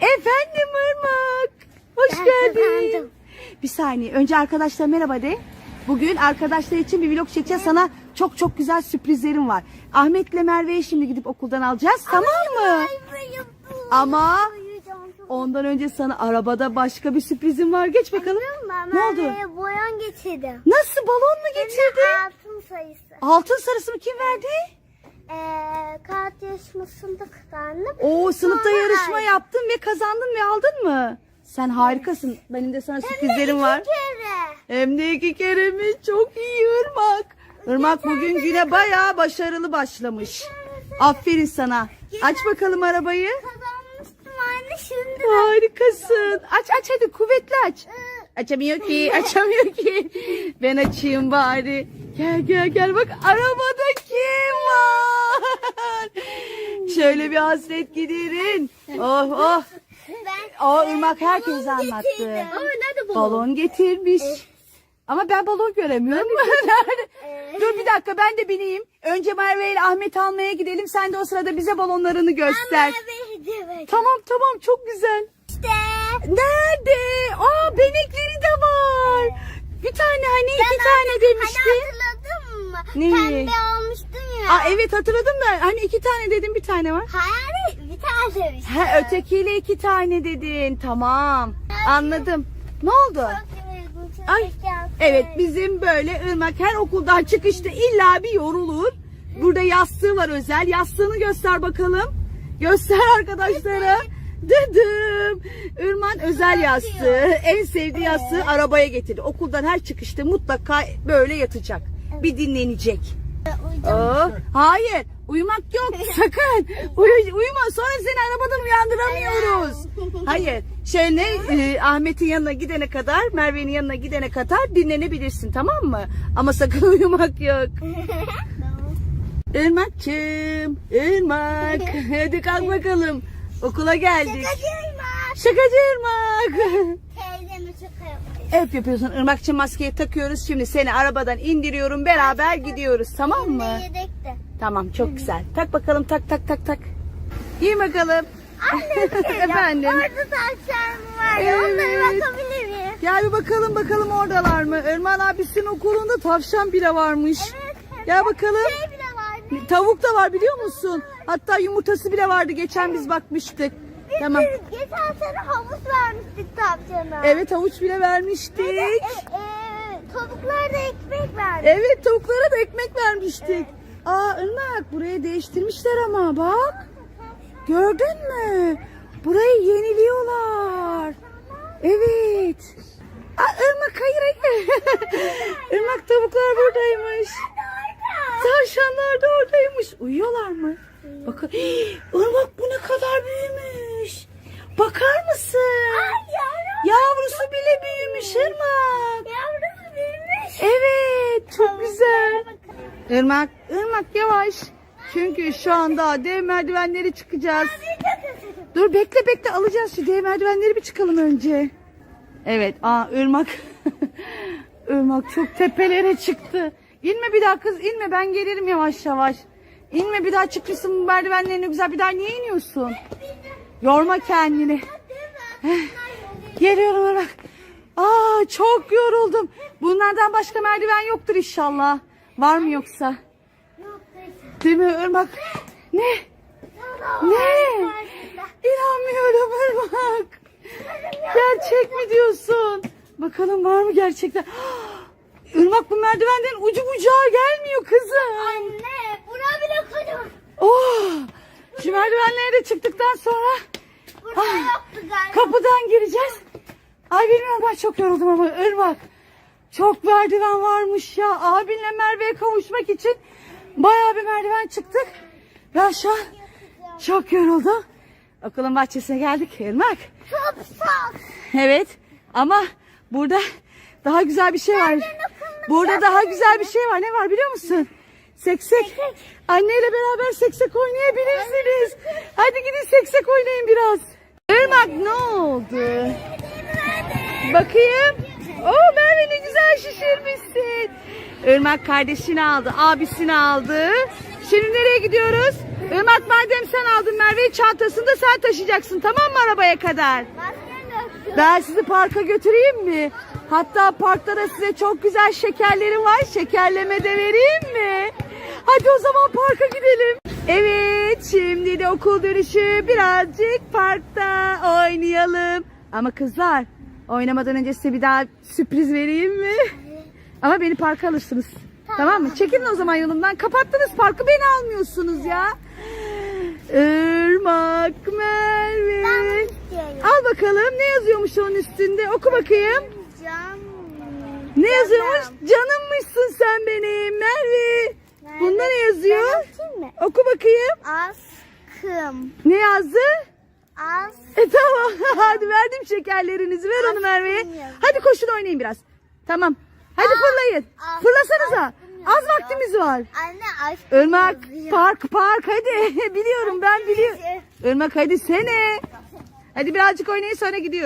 Efendim Irmak. Hoş Ben geldin. kazandım. Bir saniye. Önce arkadaşlar merhaba de. Bugün arkadaşlar için bir vlog çekeceğiz. Sana çok çok güzel sürprizlerim var. Ahmet'le Merve'yi şimdi gidip okuldan alacağız. Tamam mı? Ama ondan önce sana arabada başka bir sürprizim var. Geç bakalım. Ne oldu? Boyan getirdim. Nasıl balon mu getirdin? Altın sayısı. Altın sarısı mı kim verdi? Ee, kağıt yarışmasında kazandım. Oo sınıfta Sonra yarışma ay- yaptın ve kazandın ve aldın mı? Sen harikasın. Benim de sana sürprizlerim var. İki kere. Hem de iki kere mi? Çok iyi Irmak. Irmak bugün güne bayağı başarılı başlamış. Aferin sana. Aç bakalım arabayı. Kazanmıştım anne şimdi. Harikasın. Aç aç hadi kuvvetli aç. Açamıyor ki, açamıyor ki. Ben açayım bari. Gel gel gel bak arabada kim var? Şöyle bir hasret giderin. Oh oh. Ben O Irmak herkese anlattı. Ama nerede bu? Balon getirmiş. Ama ben balon göremiyorum. Nerede? Dur bir dakika ben de bineyim. Önce Merve ile Ahmet almaya gidelim. Sen de o sırada bize balonlarını göster. Tamam tamam çok güzel. İşte. Nerede? Aa benekleri de var. Bir tane hani iki tane demişti. Neyi? Pembe almıştın ya. Aa evet hatırladım da hani iki tane dedim bir tane var. Hayır bir tane demiştim. Ha ötekiyle iki tane dedin. Tamam. Anladım. Ne oldu? Ay. Evet bizim böyle ırmak her okuldan çıkışta illa bir yorulur. Burada yastığı var özel. Yastığını göster bakalım. Göster arkadaşlara. Dedim. Irmak özel yastığı. En sevdiği yastığı arabaya getirdi. Okuldan her çıkışta mutlaka böyle yatacak. Bir dinlenecek. Aa, hayır. Uyumak yok. Sakın. Uyu, uyuma. Sonra seni arabadan uyandıramıyoruz. Hayır. Şöyle e, Ahmet'in yanına gidene kadar, Merve'nin yanına gidene kadar dinlenebilirsin tamam mı? Ama sakın uyumak yok. Irmak'cığım, Irmak. Hadi kalk bakalım. Okula geldik. Şakacıyım ha. Şakacı Irmak. Teyzemi şaka. Hep yapıyorsun. Irmak'cığım maskeyi takıyoruz. Şimdi seni arabadan indiriyorum. Beraber gidiyoruz. Tamam mı? Yedekte. Tamam çok güzel. Tak bakalım tak tak tak tak. Giy bakalım. Efendim. Orada tavşan var ya. Onlara Evet. bakabilir miyim? Gel bir bakalım bakalım oradalar mı? Erman abisinin okulunda tavşan bile varmış. Evet. Gel bakalım. Şey bile var. Tavuk da var biliyor musun? Hatta yumurtası bile vardı. Geçen biz bakmıştık. Tamam. Geçen sene havuz vermiştik tavşana. Evet havuç bile vermiştik. E, e, tavuklara da ekmek verdik. Evet tavuklara da ekmek vermiştik. Aa Irmak burayı değiştirmişler ama bak. Gördün mü? Burayı yeniliyorlar. Evet. Aa Irmak hayır hayır. Irmak tavuklar buradaymış. Tavşanlar da oradaymış. Uyuyorlar mı? Bakın. Irmak bu ne kadar büyümüş. Bakar mısın? Yavrusu bile büyümüş Irmak. Yavrusu büyümüş. Evet çok güzel. Irmak, Irmak yavaş. Çünkü şu anda dev merdivenleri çıkacağız. Dur bekle bekle alacağız şu dev merdivenleri bir çıkalım önce. Evet aa Irmak. Irmak çok tepelere çıktı. İnme bir daha kız inme ben gelirim yavaş yavaş. İnme bir daha çıkmışsın bu merdivenlerini güzel bir daha niye iniyorsun? Yorma kendini. Geliyorum Irmak. Aa çok yoruldum. Bunlardan başka merdiven yoktur inşallah. Var mı yoksa? Değil mi Irmak? Ne? Ne? İnanmıyorum Irmak. Gerçek mi diyorsun? Bakalım var mı gerçekten? Irmak bu merdivenden ucu bucağı gelmiyor kızım. Anne, bura bile kocaman. Oh! Şu de çıktıktan sonra Burada Ah, yoktu galiba. kapıdan gireceğiz. Ay bilmiyorum ben çok yoruldum ama Irmak. Çok merdiven varmış ya. Abinle Merve'ye kavuşmak için bayağı bir merdiven çıktık. Ben şu an çok yoruldum. Okulun bahçesine geldik Irmak. Çok. Evet ama burada daha güzel bir şey var. Burada daha güzel bir şey var. Ne var biliyor musun? Seksek. Anneyle beraber seksek oynayabilirsiniz. Gidin seksek oynayın biraz. Irmak ne oldu? Bakayım. Oo Merve ne güzel şişirmişsin. Irmak kardeşini aldı, abisini aldı. Şimdi nereye gidiyoruz? Irmak madem sen aldın Merve'yi çantasını da sen taşıyacaksın tamam mı arabaya kadar? Ben sizi parka götüreyim mi? Hatta parkta da size çok güzel şekerlerim var. Şekerleme de vereyim mi? Hadi o zaman parka gidelim. Evet şimdi de okul dönüşü birazcık parkta oynayalım. Ama kızlar oynamadan önce size bir daha sürpriz vereyim mi? Ama beni parka alırsınız. Tamam, mı? Çekilin o zaman yolumdan. Kapattınız parkı beni almıyorsunuz ya. Irmak Merve. Ben. Al bakalım ne yazıyormuş onun üstünde oku bakayım. Can. Ne yazıyormuş? Canımmışsın sen benim Merve. Bunda ne yazıyor? Ben okuyayım mı? Oku bakayım. Askım. Ne yazdı? As. E tamam hadi verdim şekerlerinizi ver onu Merve'ye. Hadi koşun oynayın biraz. Tamam. Hadi fırlayın. as- Fırlasanıza. aşkım Az yazıyor. vaktimiz var. Anne aşkım Irmak yazıyor. park park hadi. Biliyorum ben biliyorum. Irmak hadi sene. Hadi birazcık oynayın sonra gidiyoruz.